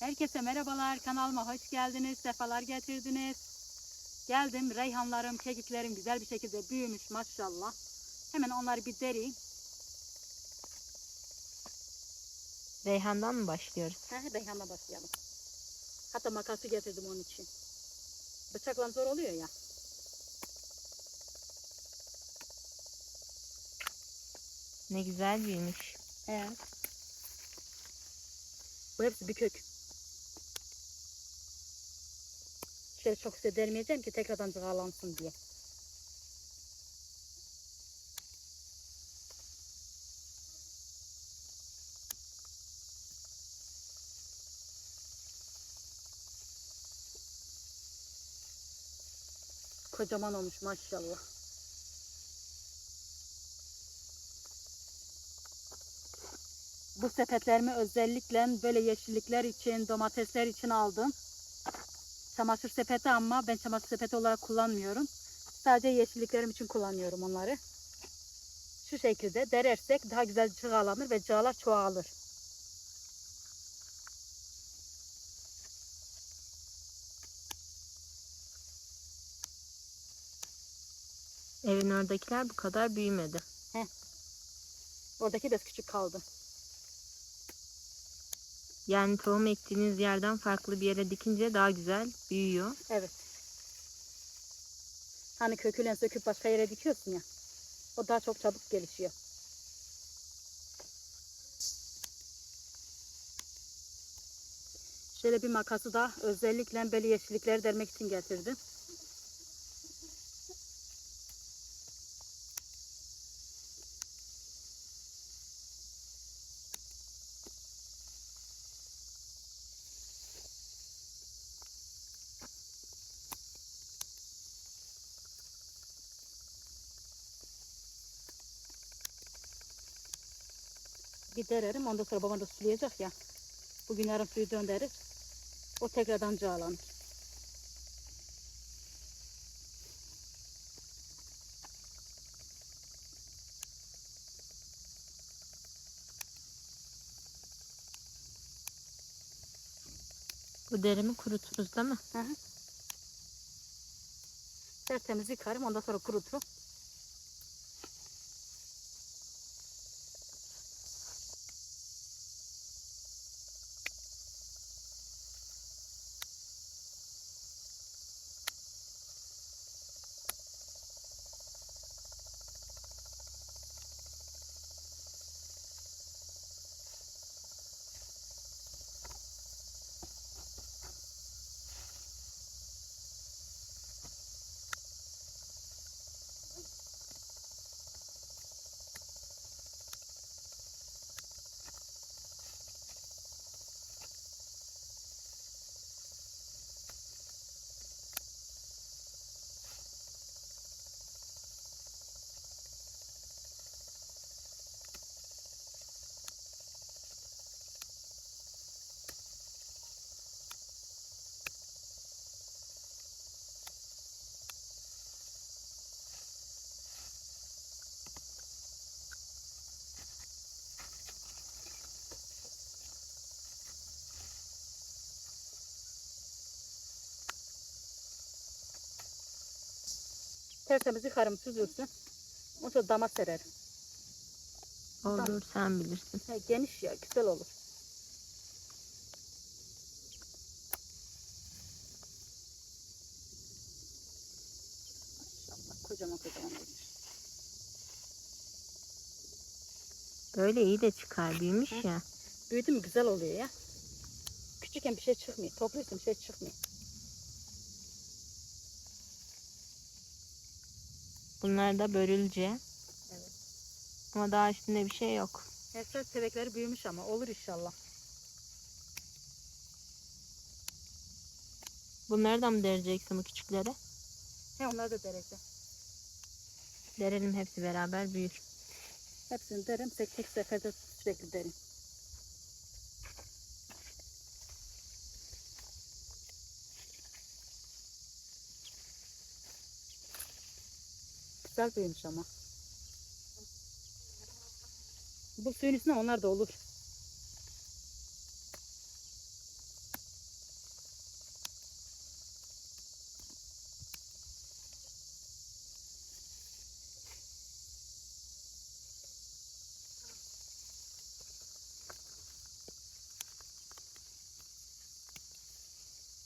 Herkese merhabalar. Kanalıma hoş geldiniz. Sefalar getirdiniz. Geldim. Reyhanlarım, kekiklerim güzel bir şekilde büyümüş maşallah. Hemen onları bir dereyim. Reyhan'dan mı başlıyoruz? He, reyhanla başlayalım. Hatta makası getirdim onun için. Bıçakla zor oluyor ya. Ne güzel büyümüş. He. Bu hepsi bir kök. Şöyle çok size dermeyeceğim ki tekrardan cığalansın diye. Kocaman olmuş maşallah. Bu sepetlerimi özellikle böyle yeşillikler için, domatesler için aldım. Çamaşır sepeti ama ben çamaşır sepeti olarak kullanmıyorum. Sadece yeşilliklerim için kullanıyorum onları. Şu şekilde derersek daha güzel cığalanır ve cığalar çoğalır. Evin oradakiler bu kadar büyümedi. Oradaki biraz küçük kaldı. Yani tohum ektiğiniz yerden farklı bir yere dikince daha güzel büyüyor. Evet. Hani köküyle söküp başka yere dikiyorsun ya. O daha çok çabuk gelişiyor. Şöyle bir makası da özellikle böyle yeşillikleri dermek için getirdim. Dererim ondan sonra babam da sulayacak ya. Bugün yarın suyu döndürür. O tekrardan cağlanır. Bu derimi kuruturuz değil mi? Hı hı. Tertemiz yıkarım ondan sonra kuruturum. Tertemiz yıkarım süzülsün. Sonra dama sererim. Olur sen bilirsin. He, geniş ya güzel olur. Maşallah kocaman kocaman olmuş. Böyle iyi de çıkar büyümüş Hı. ya. Büyüdü mü güzel oluyor ya. Küçükken bir şey çıkmıyor. Topluyorsun bir şey çıkmıyor. Bunlar da börülce. Evet. Ama daha üstünde bir şey yok. Esrar tevekleri büyümüş ama olur inşallah. Bunları da mı dereceksin bu küçükleri? He onları da derece. Derelim hepsi beraber büyür. Hepsini derim. Tek tek seferde sürekli derim. güzel büyümüş ama. Bu suyun üstüne onlar da olur.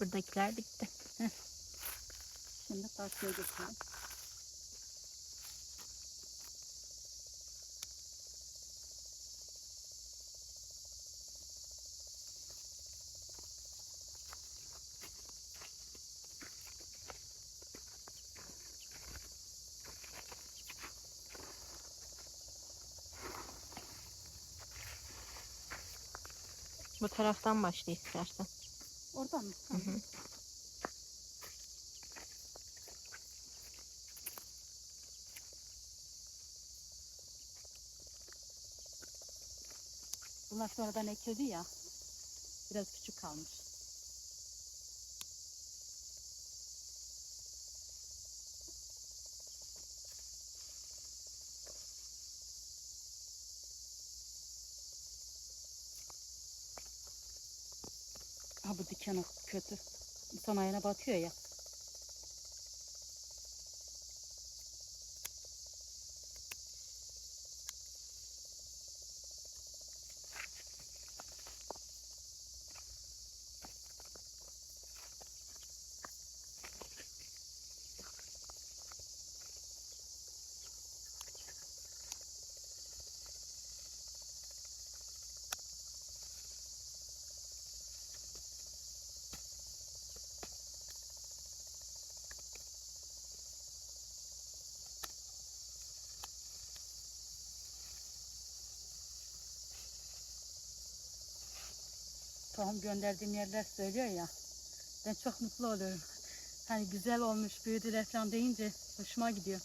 Buradakiler bitti. Şimdi karşıya geçelim. Bu taraftan başla istersen. Oradan mı? Hı hı. Bunlar sonradan ekildi ya. Biraz küçük kalmış. Ha bu diken kötü. İnsan ayağına batıyor ya. Tohum gönderdiğim yerler söylüyor ya. Ben çok mutlu oluyorum. Hani güzel olmuş, büyüdüler falan deyince hoşuma gidiyor.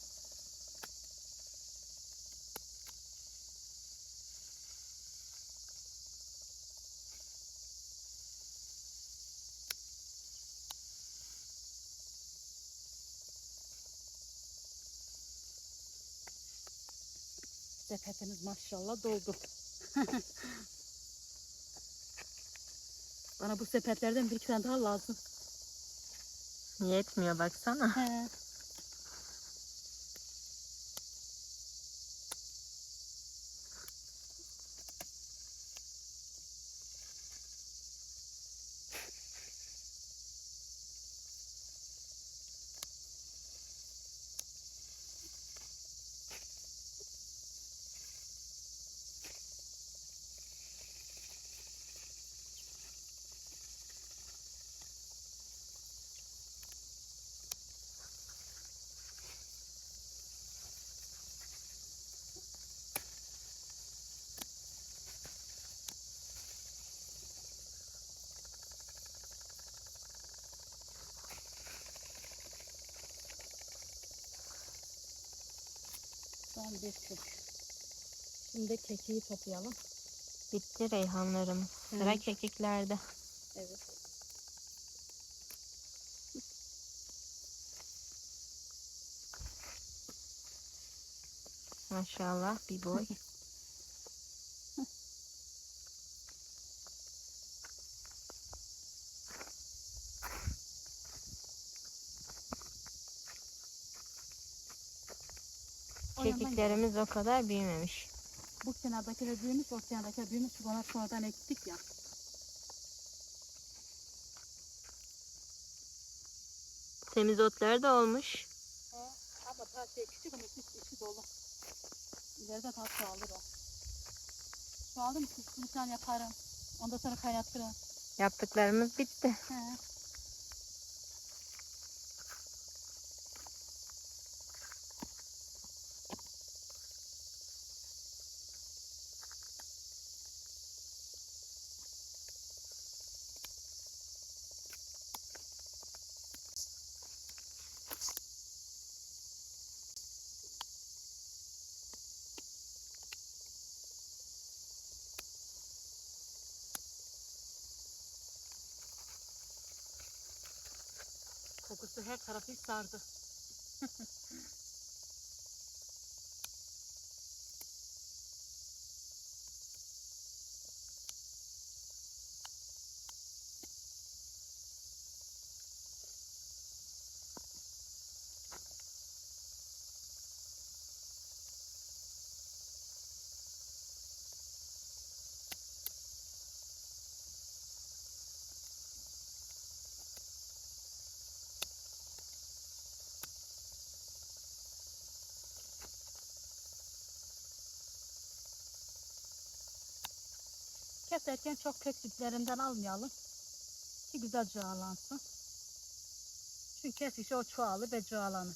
Sepetimiz maşallah doldu. Bana bu sepetlerden bir iki tane daha lazım. Yetmiyor baksana. He. Bir kök. Şimdi kekiği toplayalım. Bitti reyhanlarım. Sıra kekiklerde. Evet. Maşallah bir boy. Kekiklerimiz o kadar büyümemiş. Bu kenardakiler büyümüş, o kenardakiler büyümüş. Onlar sonradan ektik ya. Semizotları da olmuş. He, ama daha şey küçük ama içi, içi dolu. İleride daha çoğalır o. Çoğaldı mı? Bir tane yaparım. Ondan sonra kaynatırım. Yaptıklarımız bitti. He. Sardı. Keserken çok kök diplerinden almayalım. Ki güzel çoğalansın. Çünkü kesişe o çoğalır ve çoğalanır.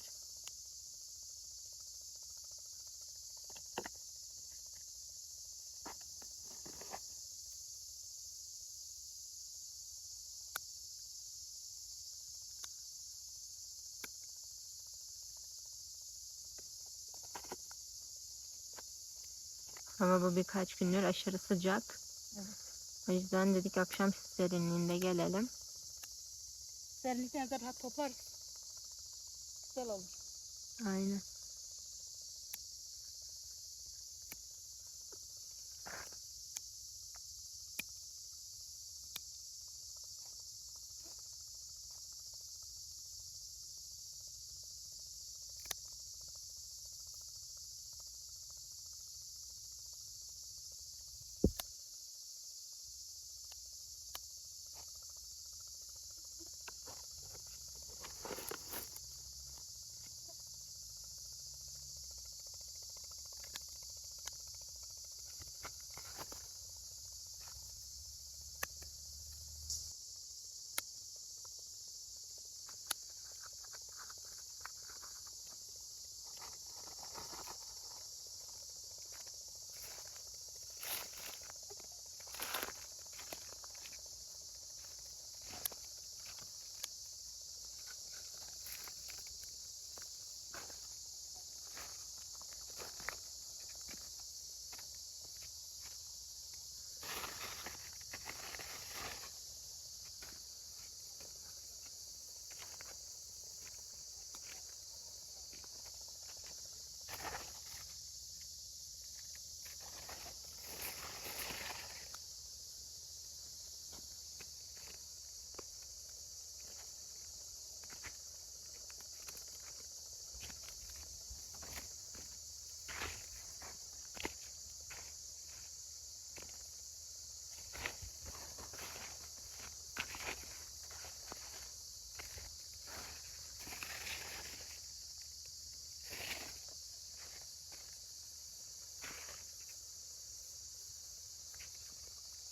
Hava bu birkaç gündür aşırı sıcak. Evet. O yüzden dedik akşam serinliğinde gelelim. Serinlikten rahat toplarız. Güzel olur. Aynen.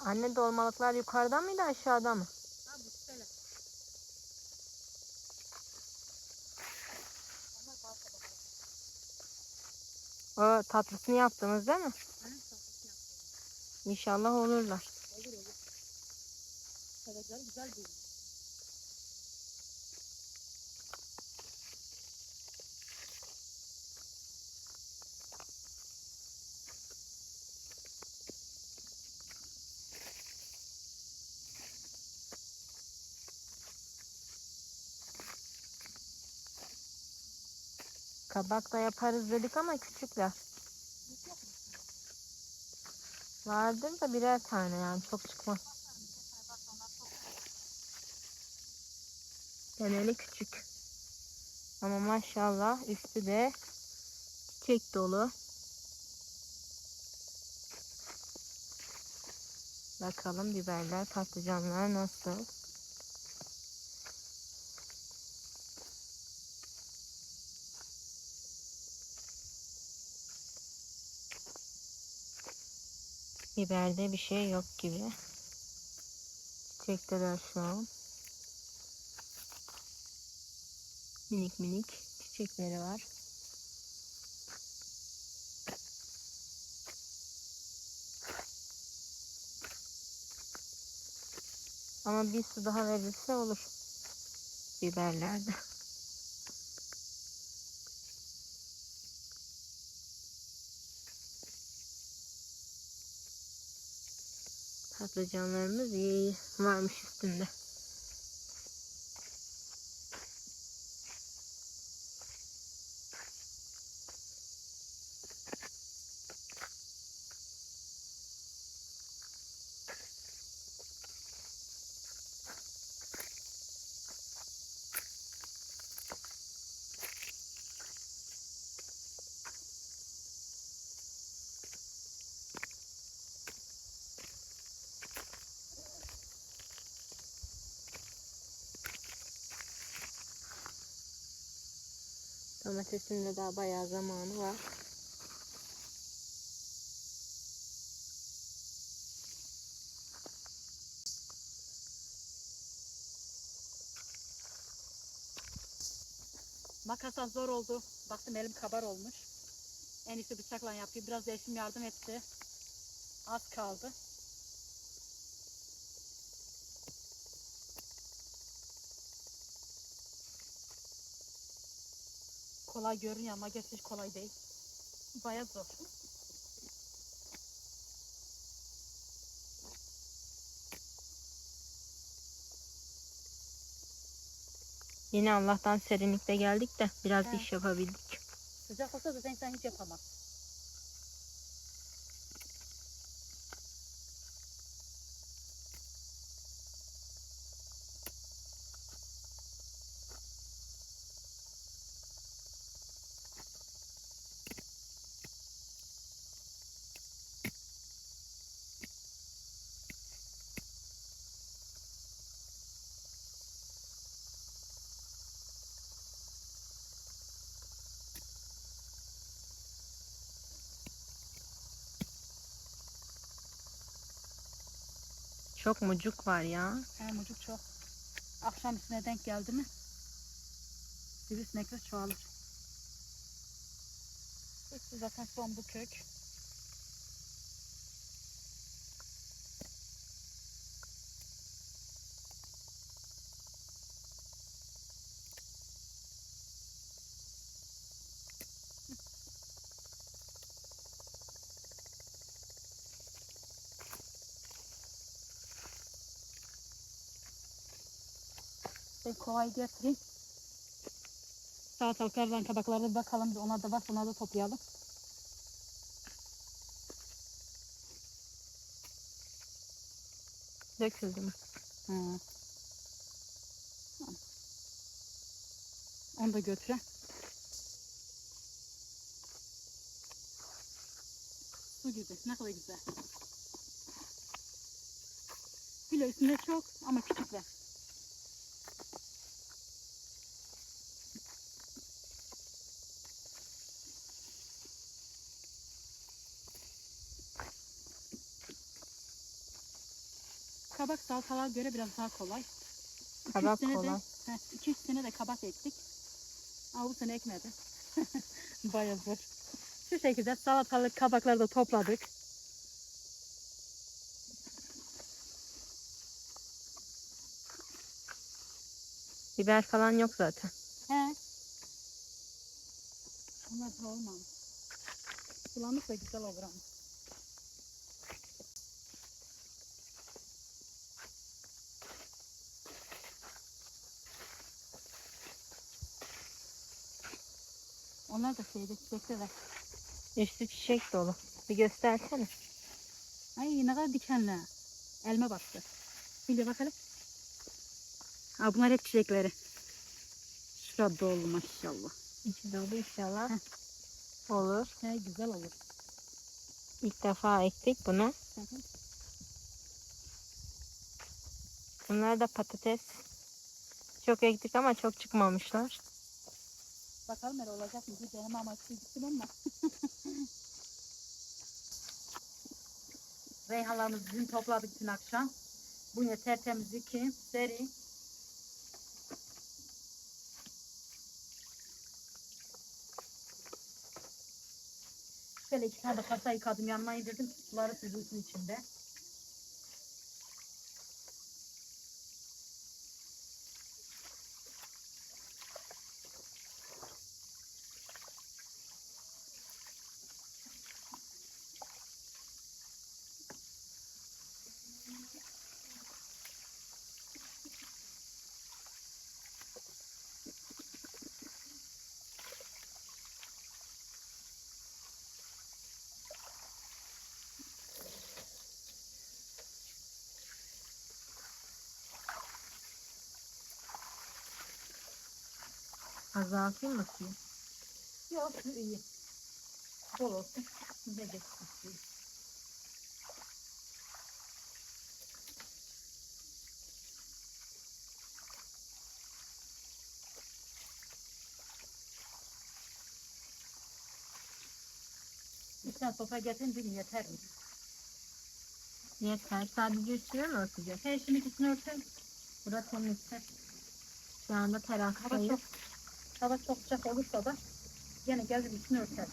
Anne dolmalıklar yukarıdan mıydı aşağıda mı? Balta bakalım. O tatlısını yaptınız değil mi? İnşallah olurlar. Olur olur. Sebepler güzel değil. Kabak da yaparız dedik ama küçükler. Vardır da birer tane yani çok çıkmaz. Geneli küçük. Ama maşallah üstü de çiçek dolu. Bakalım biberler, patlıcanlar nasıl? Biberde bir şey yok gibi. Çiçekteler şu an. Minik minik çiçekleri var. Ama bir su daha verilse olur. Biberlerde. Patlıcanlarımız varmış üstünde. Domatesinde daha bayağı zamanı var. Makasla zor oldu. Baktım elim kabar olmuş. En iyisi bıçakla yapayım. Biraz eşim yardım etti. Az kaldı. Kolay görünüyor ama hiç kolay değil. Baya zor. Yine Allah'tan serinlikte geldik de biraz Evet. iş yapabildik. Sıcak olsa zaten sen hiç yapamaz. Çok mucuk var ya. He mucuk çok. Akşam üstüne denk geldi mi? Sivrisinekler çoğalır. Burası zaten son bu kök. Ben kovayı getireyim. Salatalıklardan kabaklardan bir bakalım. Onlar da var. Onları da toplayalım. Döküldü mü? Hı. Onu da götüre. Su gibi. Ne kadar güzel. Kilo üstünde çok ama küçükler. Kabak salatalığa göre biraz daha kolay. İki, üç Kabak sene kolay. De, 2-3 sene de kabak ektik. Ama bu sene ekmedi. Bayağı zor. Şu şekilde salatalık kabakları da topladık. Biber falan yok zaten. He. Onlar da olmamış. Sulanmış da güzel olur ama. Onlar da şeyde çiçekte de. Üstü çiçek dolu. Bir göstersene. Ay ne kadar dikenli. Elme bastı. Bir de bakalım. Ha, bunlar hep çiçekleri. Şurada dolu maşallah. İçi dolu inşallah. Heh. Olur. He, güzel olur. İlk defa ektik bunu. Hı hı. Bunlar da patates. Çok ektik ama çok çıkmamışlar. Bakalım öyle olacak mı? Bir deneme amaçlı gittim ama. Reyhanlarımızı dün topladık dün akşam. Bu yine tertemiz iki seri. Şöyle iki tane de kasa yıkadım yanına indirdim. Suları süzülsün içinde. Azaltayım mı suyu? Yok iyi. Bol olsun. Ne geçsin suyu. Bir tane sopa getirin dedim yeter mi? Yeter. Sadece üstüne mi örteceğiz? He şimdi ikisini örtün. Burası onun için. Şu anda çok Hava çok sıcak olursa da yine gelir üstünü örter.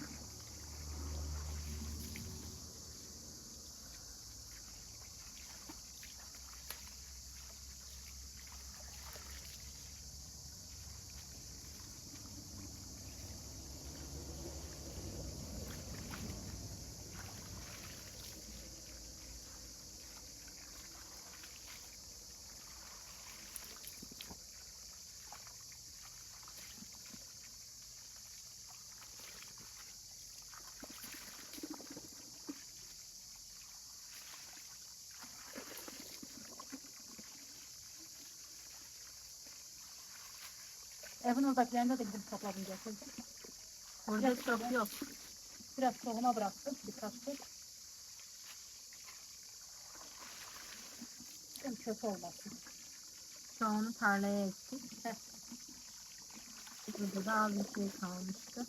Evin oradakilerinde de gidip topladım getirdim. Burada Biraz çok yok. Biraz tohuma bıraktım birkaç şey. Hem kötü olmasın. Çoğunu tarlaya ektik. Burada da az bir şey kalmıştı.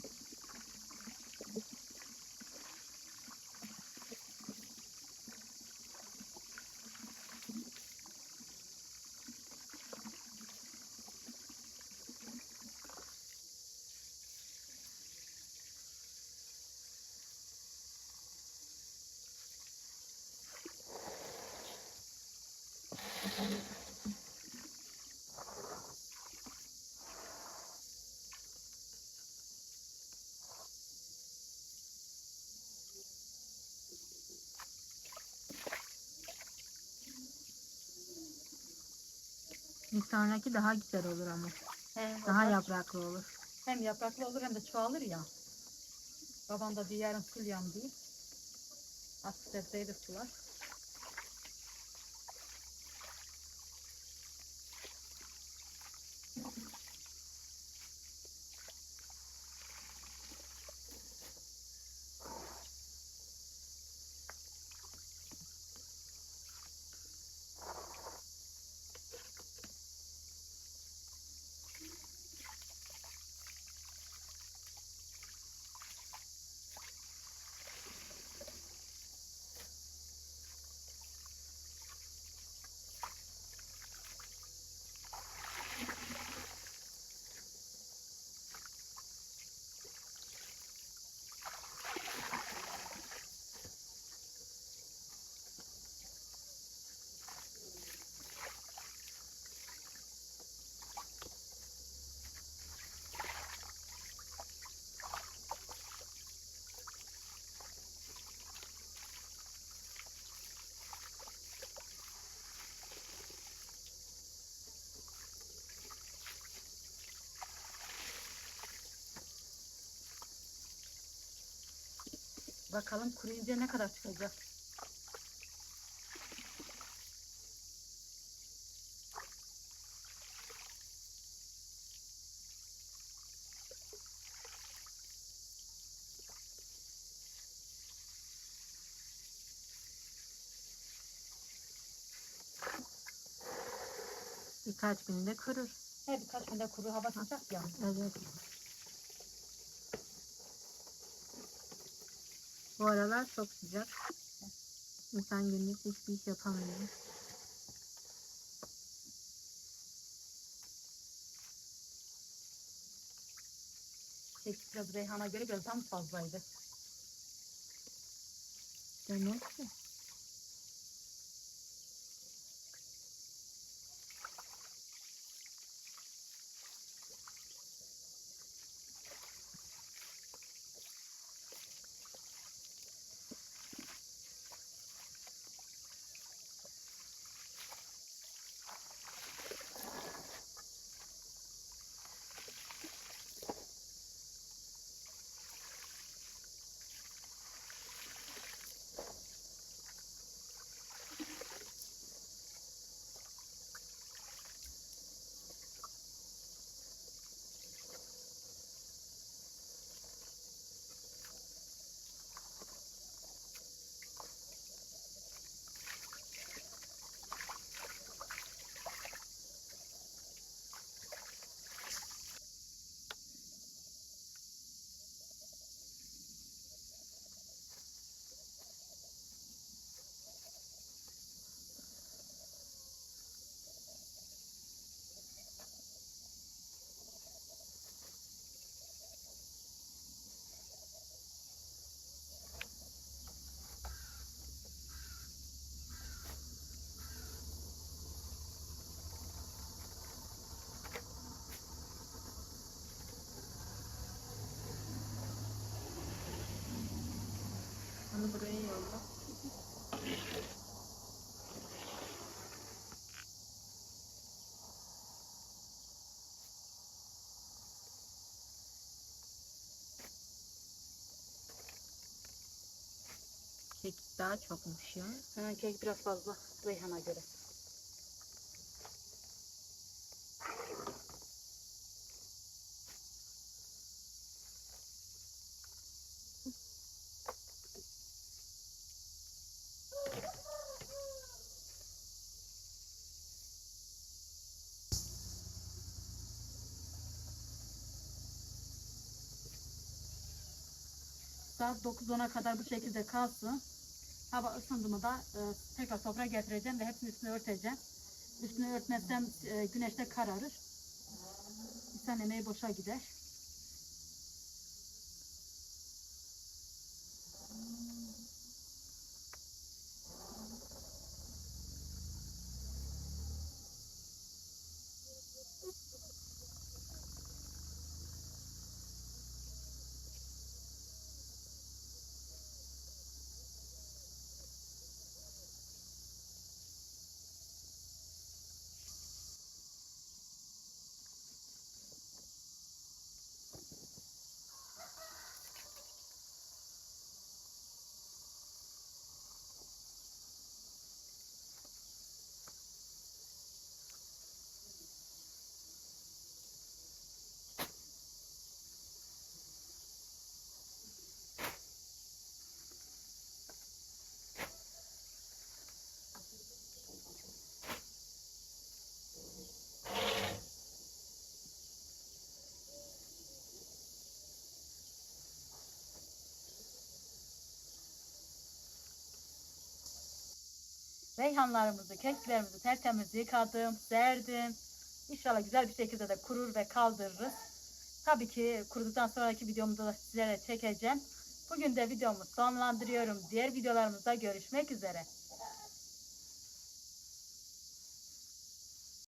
Bir sonraki daha güzel olur ama. He, Daha onlar yapraklı olur. Hem yapraklı olur hem de çoğalır ya. Babam da bir yarın sulayam diye. Az sebzeyi de sular. Bakalım kuruyunca ne kadar çıkacak. Birkaç günde kurur. Her birkaç günde kuru hava sıcak ya. Evet. Bu aralar çok sıcak. İnsan gündüz hiçbir iş yapamıyor. Şey, biraz Reyhan'a göre biraz daha mı fazlaydı? Demek ki. Daha çokmuş ya. Ha, kek biraz fazla Reyhan'a göre. Saat 9-10'a kadar bu şekilde kalsın. Hava ısındı mı da e, tekrar sofra getireceğim ve hepsini üstüne örteceğim. Üstünü örtmezsem e, güneşte kararır. İnsan emeği boşa gider. Reyhanlarımızı, keklerimizi tertemiz yıkadım, serdim. İnşallah güzel bir şekilde de kurur ve kaldırırız. Tabii ki kuruduktan sonraki videomuzu da sizlere çekeceğim. Bugün de videomu sonlandırıyorum. Diğer videolarımızda görüşmek üzere.